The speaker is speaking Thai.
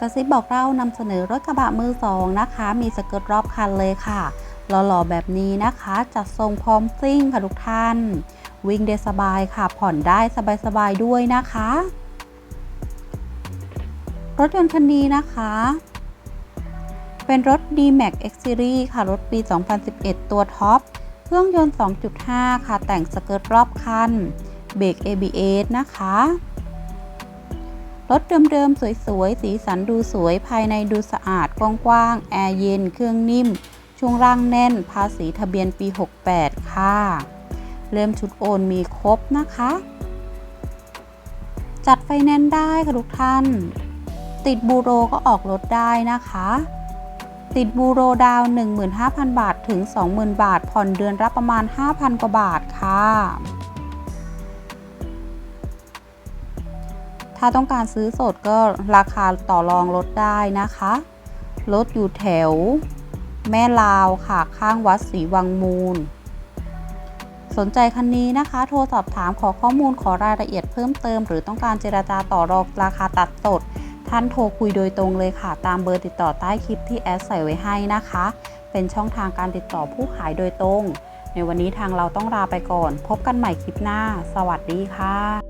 กระซิบบอกเรานำเสนอรถกระบะมือสองนะคะ มีสเกิร์ตรอบคันเลยค่ะหล่อๆแบบนี้นะคะ จัดทรงพร้อมซิ่งค่ะทุกท่าน วิ่งได้สบายค่ะ ผ่อนได้สบายๆด้วยนะคะ รถยนต์คันนี้นะคะ เป็นรถ D-Max X Series ค่ะ รถปี 2011 ตัวท็อป เครื่องยนต์ 2.5 ค่ะ แต่งสเกิร์ตรอบคัน เบรก ABS นะคะ รถเดิมๆ สวยๆ สีสันดูสวย ภายในดูสะอาด กว้างๆ แอร์เย็น เครื่องนิ่ม ช่วงล่างแน่น ภาษีทะเบียนปี 68 ค่ะ เริ่มชุดโอนมีครบนะคะ จัดไฟแนนซ์ได้ค่ะทุกท่าน ติดบูโรก็ออกรถได้นะคะ ติดบูโรดาว 15,000 บาทถึง 20,000 บาท ผ่อนเดือนละประมาณ 5,000 กว่าบาทค่ะ ถ้าต้องการซื้อสดก็ราคาต่อรองลดได้นะคะรถอยู่แถว แม่ลาวค่ะข้างวัดศรีวังมูล สนใจคันนี้นะคะ โทรสอบถามขอข้อมูลขอรายละเอียดเพิ่มเติม หรือต้องการเจราจาต่อรองราคาตัดสดท่านโทรคุยโดยตรงเลยค่ะ ตามเบอร์ติดต่อใต้คลิปที่แอดใส่ไว้ให้นะคะ เป็นช่องทางการติดต่อผู้ขายโดยตรง ในวันนี้ทางเราต้องลาไปก่อน พบกันใหม่คลิปหน้า สวัสดีค่ะ